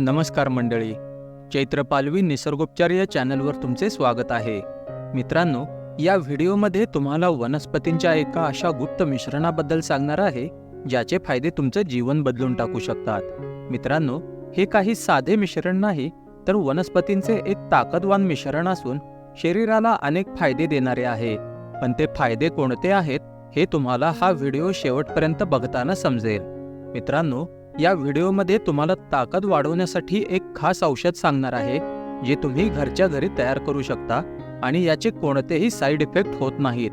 नमस्कार मंडळी चैत्र पालवी निसर्गोपचार या चॅनलवर तुमचे स्वागत आहे. मित्रांनो या व्हिडिओमध्ये तुम्हाला वनस्पतींच्या एका अशा गुप्त मिश्रणाबद्दल सांगणार आहे ज्याचे फायदे तुमचं जीवन बदलून टाकू शकतात. मित्रांनो हे काही साधे मिश्रण नाही तर वनस्पतींचे एक ताकदवान मिश्रण असून शरीराला अनेक फायदे देणारे आहे. पण ते फायदे कोणते आहेत हे तुम्हाला हा व्हिडिओ शेवटपर्यंत बघताना समजेल. मित्रांनो या व्हिडिओमध्ये तुम्हाला ताकद वाढवण्यासाठी एक खास औषध सांगणार आहे जे तुम्ही घरच्या घरी तयार करू शकता आणि याचे कोणतेही साईड इफेक्ट होत नाहीत.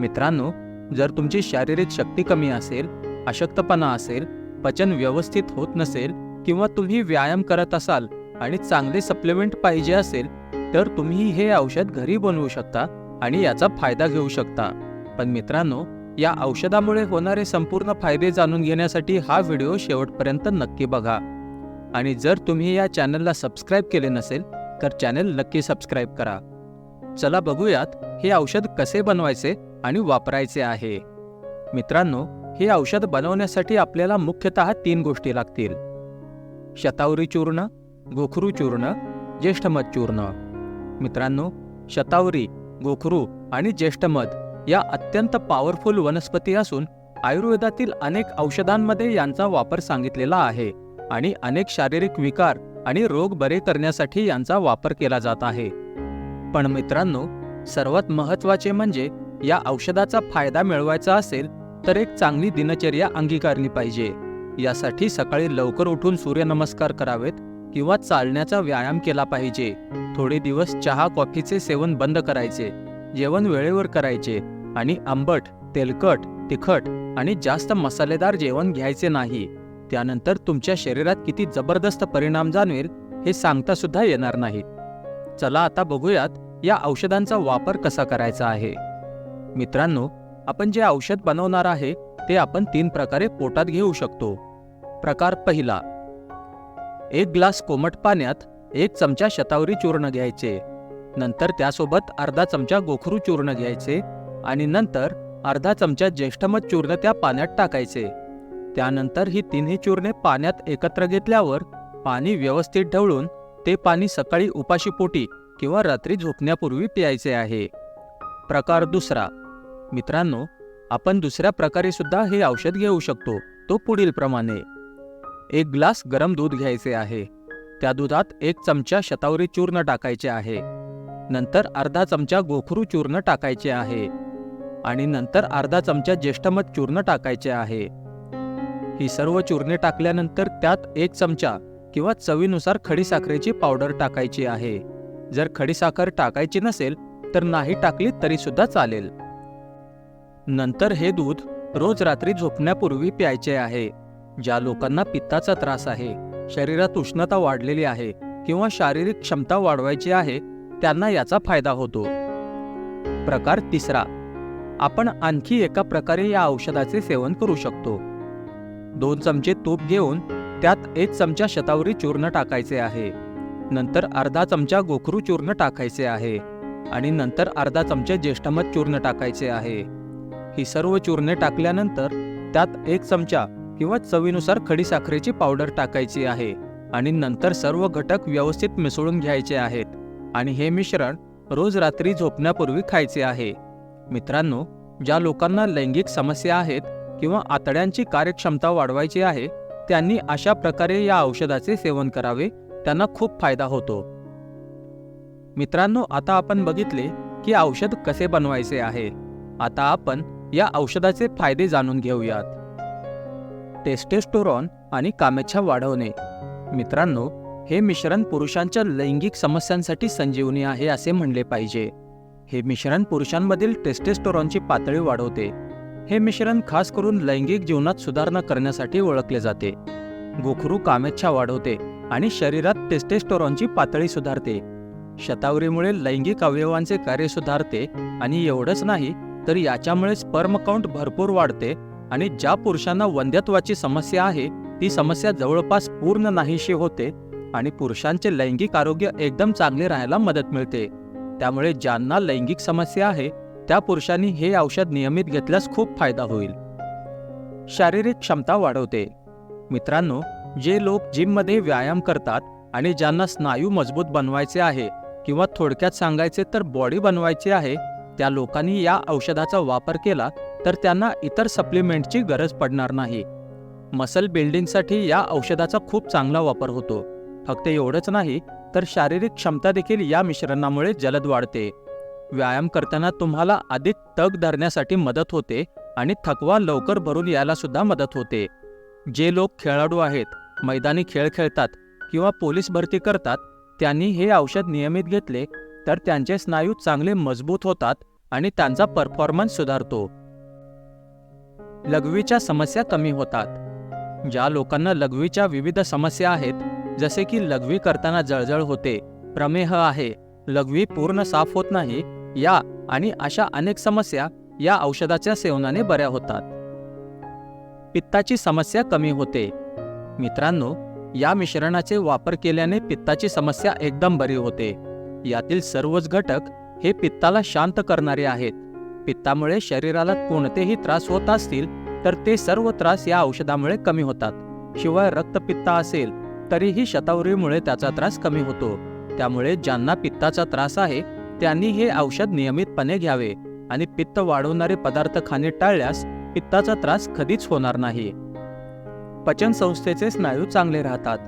मित्रांनो जर तुमची शारीरिक शक्ती कमी असेल अशक्तपणा असेल पचन व्यवस्थित होत नसेल किंवा तुम्ही व्यायाम करत असाल आणि चांगले सप्लिमेंट पाहिजे असेल तर तुम्ही हे औषध घरी बनवू शकता आणि याचा फायदा घेऊ शकता. पण मित्रांनो या औषधामुळे होणारे संपूर्ण फायदे जाणून घेण्यासाठी हा व्हिडिओ शेवटपर्यंत नक्की बघा. आणि जर तुम्ही या चॅनलला सबस्क्राईब केले नसेल तर चॅनल नक्की सबस्क्राईब करा. चला बघूयात हे औषध कसे बनवायचे आणि वापरायचे आहे. मित्रांनो हे औषध बनवण्यासाठी आपल्याला मुख्यतः तीन गोष्टी लागतील. शतावरी चूर्ण गोखरू चूर्ण ज्येष्ठमध चूर्ण. मित्रांनो शतावरी गोखरू आणि ज्येष्ठमध या अत्यंत पॉवरफुल वनस्पती असून आयुर्वेदातील अनेक औषधांमध्ये यांचा वापर सांगितलेला आहे आणि अनेक शारीरिक विकार आणि रोग बरे करण्यासाठी यांचा वापर केला जात आहे. पण मित्रांनो सर्वात महत्त्वाचे म्हणजे या औषधाचा फायदा मिळवायचा असेल तर एक चांगली दिनचर्या अंगीकारली पाहिजे. यासाठी सकाळी लवकर उठून सूर्यनमस्कार करावेत किंवा चालण्याचा व्यायाम केला पाहिजे. थोडे दिवस चहा कॉफीचे सेवन बंद करायचे. जेवण वेळेवर करायचे आणि आंबट तेलकट तिखट आणि जास्त मसालेदार जेवण घ्यायचे नाही. त्यानंतर तुमच्या शरीरात किती जबरदस्त परिणाम जाणवेल हे सांगता सुद्धा येणार नाही. चला आता बघूयात या औषधांचा वापर कसा करायचा आहे. मित्रांनो आपण जे औषध बनवणार आहे ते आपण तीन प्रकारे पोटात घेऊ शकतो. प्रकार पहिला. एक ग्लास कोमट पाण्यात एक चमचा शतावरी चूर्ण घ्यायचे. नंतर त्यासोबत अर्धा चमचा गोखरू चूर्ण घ्यायचे आणि नंतर अर्धा चमचा ज्येष्ठमध चूर्ण त्या पाण्यात टाकायचे. त्यानंतर ही तिन्ही चूर्णे पाण्यात एकत्र घेतल्यावर पाणी व्यवस्थित ढवळून ते पाणी सकाळी उपाशीपोटी किंवा रात्री झोपण्यापूर्वी प्यायचे आहे. प्रकार दुसरा. मित्रांनो आपण दुसऱ्या प्रकारे सुद्धा हे औषध घेऊ शकतो तो पुढील प्रमाणे. एक ग्लास गरम दूध घ्यायचे आहे. त्या दुधात एक चमचा शतावरी चूर्ण टाकायचे आहे. नंतर अर्धा चमचा गोखरू चूर्ण टाकायचे आहे. आणि नंतर अर्धा चमचा ज्येष्ठमध चूर्ण टाकायचे आहे. ही सर्व चूर्णे टाकल्यानंतर त्यात एक चमचा किंवा चवीनुसार खडीसाखरेची पावडर टाकायची आहे. जर खडीसाखर टाकायची नसेल तर नाही टाकली तरी सुद्धा चालेल. नंतर हे दूध रोज रात्री झोपण्यापूर्वी प्यायचे आहे. ज्या लोकांना पित्ताचा त्रास आहे शरीरात उष्णता वाढलेली आहे किंवा शारीरिक क्षमता वाढवायची आहे त्यांना याचा फायदा होतो. प्रकार तिसरा. आपण आणखी एका प्रकारे या औषधाचे सेवन करू शकतो. दोन चमचे तूप घेऊन त्यात एक चमचा शतावरी चूर्ण टाकायचे आहे. नंतर अर्धा चमचा गोखरू चूर्ण टाकायचे आहे आणि नंतर अर्धा चमचा ज्येष्ठमध चूर्ण टाकायचे आहे. ही सर्व चूर्णे टाकल्यानंतर त्यात एक चमचा किंवा चवीनुसार खडीसाखरेची पावडर टाकायची आहे आणि नंतर सर्व घटक व्यवस्थित मिसळून घ्यायचे आहेत. आणि हे मिश्रण रोज रात्री झोपण्यापूर्वी खायचे आहे. मित्रांनो ज्या लोकांना लैंगिक समस्या आहेत किंवा आतड्यांची कार्यक्षमता वाढवायची आहे त्यांनी अशा प्रकारे या औषधाचे सेवन करावे त्यांना खूप फायदा होतो. मित्रांनो आता आपण बघितले की औषध कसे बनवायचे आहे. आता आपण या औषधाचे फायदे जाणून घेऊयात. टेस्टेस्टोरॉन आणि कामेच्छा वाढवणे. मित्रांनो हे मिश्रण पुरुषांच्या लैंगिक समस्यांसाठी संजीवनी आहे असे म्हणले पाहिजे. हे मिश्रण पुरुषांमधील टेस्टेस्टोरॉनची पातळी वाढवते. हे मिश्रण खास करून लैंगिक जीवनात सुधारणा करण्यासाठी ओळखले जाते. गोखरू कामेच्छा वाढवते आणि शरीरात टेस्टेस्टोरॉनची पातळी सुधारते. शतावरीमुळे लैंगिक अवयवांचे कार्य सुधारते आणि एवढंच नाही तर याच्यामुळे स्पर्म काउंट भरपूर वाढते आणि ज्या पुरुषांना वंध्यत्वाची समस्या आहे ती समस्या जवळपास पूर्ण नाहीशी होते आणि पुरुषांचे लैंगिक आरोग्य एकदम चांगले राहायला मदत मिळते. त्यामुळे ज्यांना लैंगिक समस्या आहे त्या पुरुषांनी हे औषध नियमित घेतल्यास खूप फायदा होईल. शारीरिक क्षमता वाढवते. मित्रांनो जे लोक जिममध्ये व्यायाम करतात आणि ज्यांना स्नायू मजबूत बनवायचे आहे किंवा थोडक्यात सांगायचे तर बॉडी बनवायची आहे त्या लोकांनी या औषधाचा वापर केला तर त्यांना इतर सप्लिमेंटची गरज पडणार नाही. मसल बिल्डिंगसाठी या औषधाचा खूप चांगला वापर होतो. फक्त एवढंच नाही तर शारीरिक क्षमता देखील या मिश्रणामुळे जलद वाढते. व्यायाम करताना तुम्हाला अधिक तग धरण्यासाठी मदत होते आणि थकवा लवकर भरून यायला सुद्धा मदत होते. जे लोक खेळाडू आहेत मैदानी खेळ खेळतात किंवा पोलीस भरती करतात त्यांनी हे औषध नियमित घेतले तर त्यांचे स्नायू चांगले मजबूत होतात आणि त्यांचा परफॉर्मन्स सुधारतो. लघवीच्या समस्या कमी होतात. ज्या लोकांना लघवीच्या विविध समस्या आहेत जसे की लघवी करताना जळजळ होते प्रमेह आहे लघवी पूर्ण साफ होत नाही या आणि अशा अनेक समस्या या औषधाच्या सेवनाने बऱ्या होतात. पित्ताची समस्या कमी होते. मित्रांनो या मिश्रणाचे वापर केल्याने पित्ताची समस्या एकदम बरी होते. यातील सर्वच घटक हे पित्ताला शांत करणारे आहेत. पित्तामुळे शरीराला कोणतेही त्रास होत असतील तर ते सर्व त्रास या औषधामुळे कमी होतात. शिवाय रक्तपित्त असेल तरीही शतावरीमुळे त्याचा त्रास कमी होतो. त्यामुळे ज्यांना पित्ताचा त्रास आहे त्यांनी हे औषध नियमितपणे घ्यावे आणि पित्त वाढवणारे पदार्थ खाणे टाळल्यास पित्ताचा त्रास कधीच होणार नाही. पचन संस्थेचे स्नायू चांगले राहतात.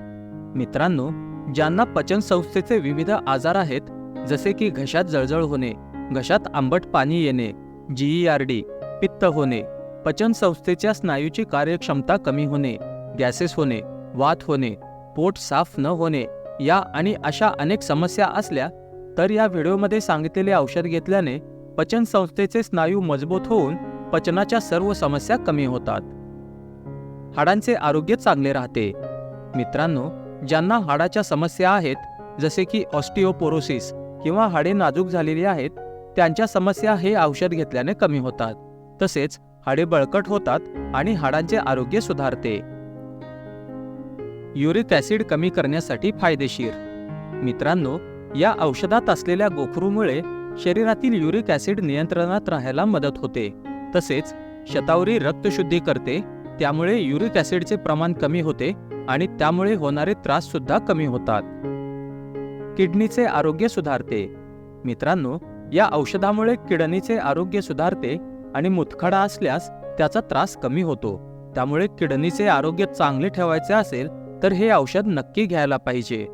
मित्रांनो ज्यांना पचन संस्थेचे विविध आजार आहेत जसे की घशात जळजळ होणे घशात आंबट पाणी येणे जीईआरडी पित्त होणे पचन संस्थेच्या स्नायूची कार्यक्षमता कमी होणे गॅसेस होणे वात होणे पोट साफ न होणे या आणि अशा अनेक समस्या असल्या तर या व्हिडिओमध्ये सांगितलेले औषध घेतल्याने पचन संस्थेचे स्नायू मजबूत होऊन पचनाच्या सर्व समस्या कमी होतात. हाडांचे आरोग्य चांगले राहते. मित्रांनो ज्यांना हाडाच्या समस्या आहेत जसे की ऑस्टिओपोरोसिस किंवा हाडे नाजूक झालेली आहेत त्यांच्या समस्या हे औषध घेतल्याने कमी होतात. तसेच हाडे बळकट होतात आणि हाडांचे आरोग्य सुधारते. युरिक ॲसिड कमी करण्यासाठी फायदेशीर. मित्रांनो या औषधात असलेल्या गोखरूमुळे शरीरातील युरिक ॲसिड नियंत्रणात राहायला मदत होते. तसेच शतावरी रक्तशुद्धी करते त्यामुळे युरिक ॲसिडचे प्रमाण कमी होते आणि त्यामुळे होणारे त्रास सुद्धा कमी होतात. किडनीचे आरोग्य सुधारते. मित्रांनो या औषधामुळे किडनीचे आरोग्य सुधारते आणि मुतखडा असल्यास त्याचा त्रास कमी होतो. त्यामुळे किडनीचे आरोग्य चांगले ठेवायचे असेल तर हे औषध नक्की घ्यायला पाहिजे.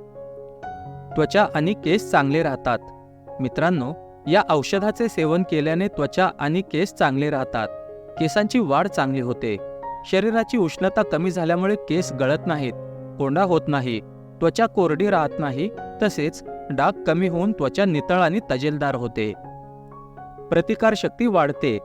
त्वचा आणि केस चांगले राहतात. मित्रांनो या औषधाचे सेवन केल्याने त्वचा आणि केस चांगले राहतात. केसांची वाढ चांगली होते. शरीराची उष्णता कमी झाल्यामुळे केस गळत नाहीत कोंडा होत नाही त्वचा कोरडी राहत नाही तसेच डाग कमी होऊन त्वचा नितळ आणि तजेलदार होते. प्रतिकारशक्ती वाढते.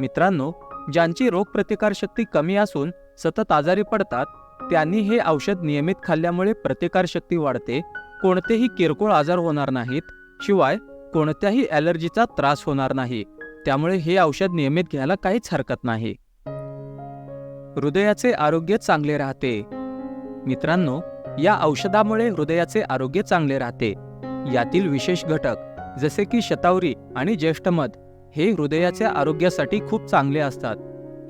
मित्रांनो ज्यांची रोगप्रतिकारशक्ती कमी असून सतत आजारी पडतात त्यांनी हे औषध नियमित खाल्ल्यामुळे प्रतिकारशक्ती वाढते कोणतेही किरकोळ आजार होणार नाहीत शिवाय कोणत्याही ॲलर्जीचा त्रास होणार नाही. त्यामुळे हे औषध नियमित घ्यायला काहीच हरकत नाही. हृदयाचे आरोग्य चांगले राहते. मित्रांनो या औषधामुळे हृदयाचे आरोग्य चांगले राहते. यातील विशेष घटक जसे की शतावरी आणि ज्येष्ठमध हे हृदयाच्या आरोग्यासाठी खूप चांगले असतात.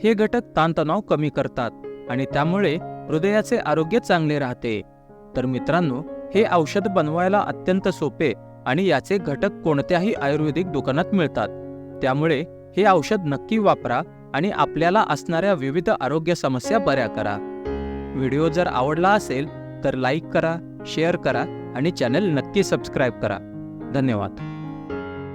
हे घटक ताणतणाव कमी करतात आणि त्यामुळे हृदयाचे आरोग्य चांगले राहते. तर मित्रांनो हे औषध बनवायला अत्यंत सोपे आणि याचे घटक कोणत्याही आयुर्वेदिक दुकानात मिळतात. त्यामुळे हे औषध नक्की वापरा आणि आपल्याला असणाऱ्या विविध आरोग्य समस्या बऱ्या करा. व्हिडिओ जर आवडला असेल तर लाईक करा शेअर करा आणि चॅनल नक्की सबस्क्राईब करा. धन्यवाद.